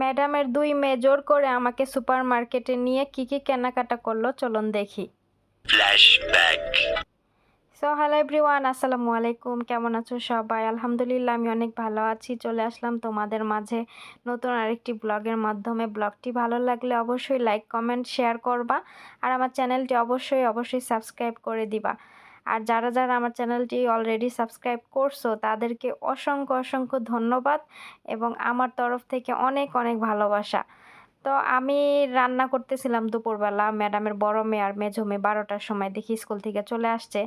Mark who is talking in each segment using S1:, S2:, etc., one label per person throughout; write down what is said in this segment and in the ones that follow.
S1: ম্যাডামের দুই মেয়ে জোর করে আমাকে সুপার মার্কেটে নিয়ে কি কি কেনাকাটা করল চলুন দেখি. সো হ্যালো এভরিওয়ান আসসালামু আলাইকুম কেমন আছো সবাই? আলহামদুলিল্লাহ আমি অনেক ভালো আছি চলে আসলাম তোমাদের মাঝে নতুন আরেকটি ব্লগের মাধ্যমে। ব্লগটি ভালো লাগলে অবশ্যই লাইক কমেন্ট শেয়ার করবা আর আমার চ্যানেলটি অবশ্যই অবশ্যই সাবস্ক্রাইব করে দিবা। আর যারা যারা আমার চ্যানেলটি অলরেডি সাবস্ক্রাইব করছ, তাদেরকে অসংখ্য অসংখ্য ধন্যবাদ এবং আমার তরফ থেকে অনেক অনেক ভালোবাসা। তো আমি রান্না করতেছিলাম দুপুরবেলা, ম্যাডামের বড় মেয়ে আর মেঝো মেয়ে বারোটার সময় দেখি স্কুল থেকে চলে আসছে।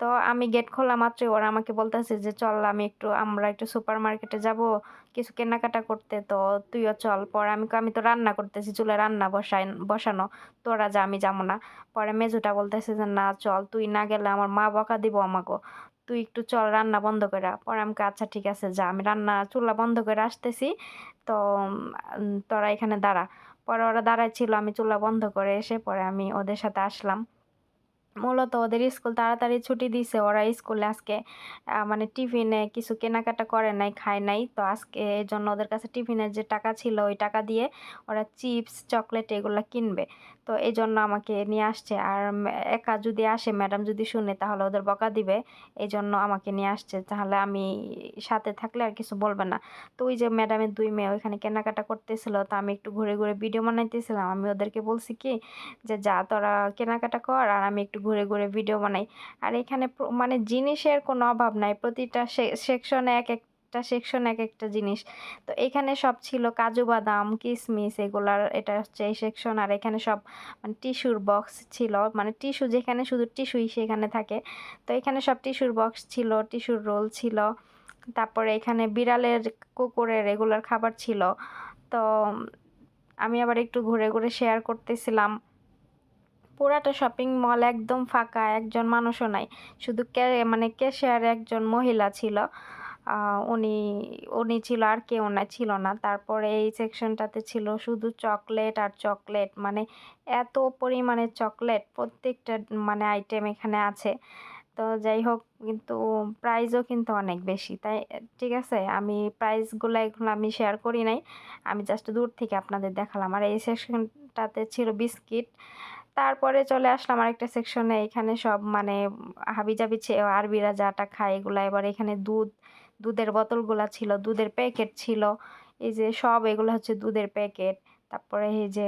S1: তো আমি গেট খোলা মাত্রই ওরা আমাকে বলতেছে যে, চল আমি একটু, আমরা একটু সুপার মার্কেটে যাব, কিছু কেনাকাটা করতে, তো তুইও চল। পরে আমি আমি তো রান্না করতেছি, চুলে রান্না বসাই, বসানো, তোরা যা, আমি যাব না। পরে মেজুটা বলতেছে যে, না, চল, তুই না গেলে আমার মা বকা দিব আমাকে তুই একটু চল, রান্না বন্ধ করে পরে আমাকে আচ্ছা ঠিক আছে, যা। আমি রান্না, চুলা বন্ধ করে আসতেছি, তো তোরা এখানে দাঁড়া। পরে ওরা দাঁড়ায় ছিল আমি চুলা বন্ধ করে এসে পরে আমি ওদের সাথে আসলাম। মূলত ওদের স্কুল তাড়াতাড়ি ছুটি দিছে। ওরা স্কুলে আজকে মানে টিফিনে কিছু কেনাকাটা করে নাই, খায় নাই। তো আজকে এই জন্য ওদের কাছে টিফিনের যে টাকা ছিল, ওই টাকা দিয়ে ওরা চিপস, চকলেট এগুলো কিনবে। তো এই জন্য আমাকে নিয়ে আসছে। আর একা যদি আসে, ম্যাডাম যদি শুনে, তাহলে ওদের বকা দিবে। এই জন্য আমাকে নিয়ে আসছে। তাহলে আমি সাথে থাকলে আর কিছু বলবে না। তো ওই যে ম্যাডামের দুই মেয়ে ওইখানে কেনাকাটা করতেছিল। তো আমি একটু ঘুরে ঘুরে ভিডিও বানাইতেছিলাম। আমি ওদেরকে বলছি কি, যে যা তোরা কেনাকাটা কর, আর আমি একটু ঘুরে ঘুরে ভিডিও বানাই। আর এখানে মানে জিনিসের কোনো অভাব নাই, প্রতিটা সেকশনে এক একটা সেকশন এক একটা জিনিস। তো এখানে সব ছিল কাজু বাদাম কিশমিশ এগুলার, এটা হচ্ছে এই সেকশন আর এখানে সব মানে টিস্যুর বক্স ছিল মানে টিস্যু যেখানে শুধু টিস্যুই সেখানে থাকে। তো এখানে সব টিস্যুর বক্স ছিল টিস্যুর রোল ছিল। তারপরে এখানে বিড়ালের কুকুরের রেগুলার খাবার ছিল। তো আমি আবার একটু ঘুরে ঘুরে শেয়ার করতেছিলাম। পুরাটা শপিং মল একদম ফাঁকা, একজন মানুষও নাই। শুধু মানে ক্যাশিয়ারে একজন মহিলা ছিল। উনি উনি ছিল আর কেউ না, ছিল না। তারপরে এই সেকশনটাতে ছিল শুধু চকলেট আর চকলেট মানে এত পরিমাণে চকলেট প্রত্যেকটা মানে আইটেম এখানে আছে। তো যাই হোক, কিন্তু প্রাইজও কিন্তু অনেক বেশি। তাই, ঠিক আছে? আমি প্রাইসগুলো এগুলো আমি শেয়ার করি নাই। আমি জাস্ট দূর থেকে আপনাদের দেখালাম। আর এই সেকশনটাতে ছিল বিস্কিট তারপরে চলে আসলাম আরেকটা সেকশনে এখানে সব মানে হাবিজাবি আরবিরা যাটা খায় এগুলা। এবার এখানে দুধ, দুধের বোতলগুলা ছিল, দুধের প্যাকেট ছিল। এই যে সব এগুলো হচ্ছে দুধের প্যাকেট তারপরে এই যে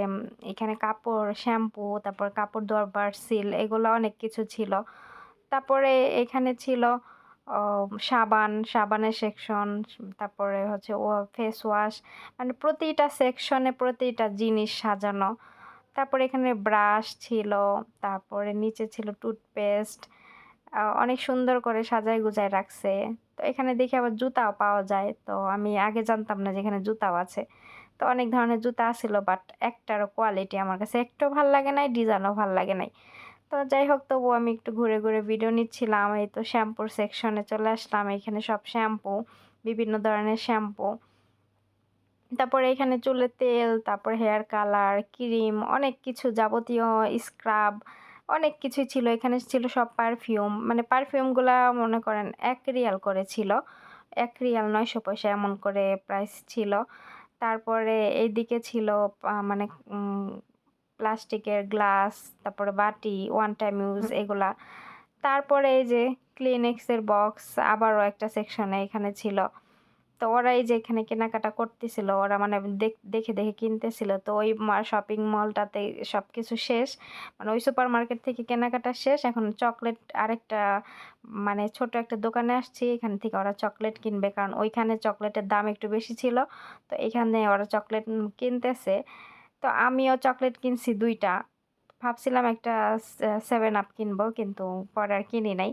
S1: এখানে কাপড় শ্যাম্পু তারপর কাপড় ধোয়ার বার্সিল এগুলো অনেক কিছু ছিল। তারপরে এখানে ছিল সাবান, সাবানের সেকশন তারপরে হচ্ছে ও ফেস ওয়াশ মানে প্রতিটা সেকশনে প্রতিটা জিনিস সাজানো। তারপরে এখানে ব্রাশ ছিল, তারপরে নিচে ছিল টুথপেস্ট অনেক সুন্দর করে সাজায় গুজায় রাখছে। তো এখানে দেখি আবার জুতাও পাওয়া যায়। তো আমি আগে জানতাম না যে এখানে জুতাও আছে। তো অনেক ধরনের জুতা ছিল বাট একটারও কোয়ালিটি আমার কাছে একটাও ভালো লাগে নাই, ডিজাইনও ভালো লাগে নাই। তো যাই হোক তবু আমি একটু ঘুরে ঘুরে ভিডিও নিচ্ছিলাম। এই তো শ্যাম্পুর সেকশনে চলে আসলাম। এখানে সব শ্যাম্পু বিভিন্ন ধরনের শ্যাম্পু তারপরে এখানে চুলের তেল তারপর হেয়ার কালার ক্রিম অনেক কিছু যাবতীয় স্ক্রাব অনেক কিছুই ছিল। এখানে ছিল সব পারফিউম মানে পারফিউমগুলা মনে করেন এক রিয়াল করে ছিল। এক রিয়াল নয়শো পয়সা এমন করে প্রাইস ছিল। তারপরে এইদিকে ছিল মানে প্লাস্টিকের গ্লাস তারপরে বাটি ওয়ান টাইম ইউজ এগুলা। তারপরে এই যে ক্লিনিক্সের বক্স আবারও একটা সেকশনে এখানে ছিল। তো ওরা এই যে এখানে কেনাকাটা করতেছিল, ওরা মানে দেখ- দেখে কিনতেছিল। তো ওই শপিং মলটাতে সব কিছু শেষ। মানে ওই সুপার মার্কেট থেকে কেনাকাটা শেষ। এখন চকলেট আরেকটা মানে ছোট একটা দোকানে আসছি। এখান থেকে ওরা চকলেট কিনবে। কারণ ওইখানে চকলেটের দাম একটু বেশি ছিল। তো এখানে ওরা চকলেট কিনতেছে। তো আমিও চকলেট কিনছি দুইটা। ভাবছিলাম একটা সেভেন আপ কিনবো। কিন্তু পরে আর কিনি নাই।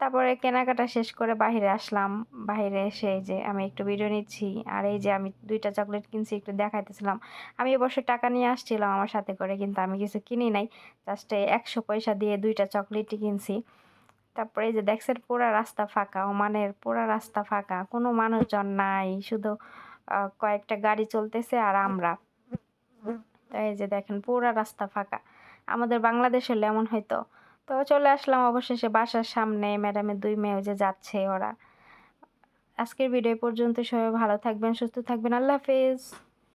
S1: তারপরে কেনাকাটা শেষ করে বাইরে আসলাম। বাইরে এসে এই যে আমি একটু ভিডিও নিচ্ছি। আর এই যে আমি দুইটা চকলেট কিনছি, একটু দেখাইতেছিলাম। আমি অবশ্য টাকা নিয়ে আসছিলাম আমার সাথে করে, কিন্তু আমি কিছু কিনি নাই। জাস্ট একশো পয়সা দিয়ে দুইটা চকলেটই কিনছি। তারপরে এই যে দেখছেন পুরা রাস্তা ফাঁকা, ওমানের পুরা রাস্তা ফাঁকা। কোনো মানুষজন নাই, শুধু কয়েকটা গাড়ি চলতেছে আর আমরা। এই যে দেখেন পুরা রাস্তা ফাঁকা। আমাদের বাংলাদেশ হলে এমন হয়তো তো চলে আসলাম অবশেষে বাসার সামনে। ম্যাডামের দুই মেয়ে যে যাচ্ছে ওরা। আজকের ভিডিও পর্যন্ত সবাই ভালো থাকবেন, সুস্থ থাকবেন। আল্লাহ হাফেজ।